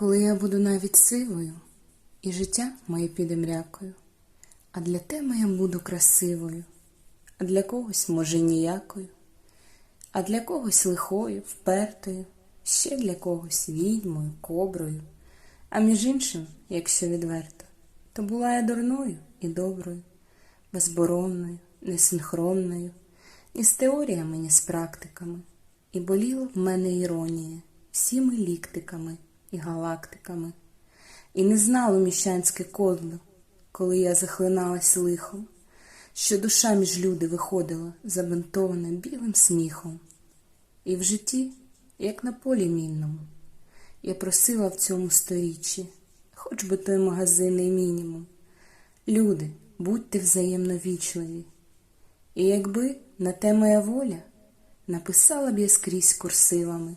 Коли я буду навіть сивою, і життя моє піде мрякою, а для тебе я буду красивою, а для когось, може, ніякою, а для когось лихою, впертою, ще для когось відьмою, коброю, а між іншим, якщо відверто, то була я дурною і доброю, безборонною, несинхронною, ні з теоріями, ні з практиками, і боліла в мене іронія всіми ліктиками і галактиками, і не знало міщанське кодло, коли я захлиналась лихом, що душа між люди виходила забинтована білим сміхом. І в житті, як на полі мінному, я просила в цьому сторіччі, хоч би той магазинний мінімум. Люди, будьте взаємно вічливі. І якби на те моя воля, написала б я скрізь курсивами.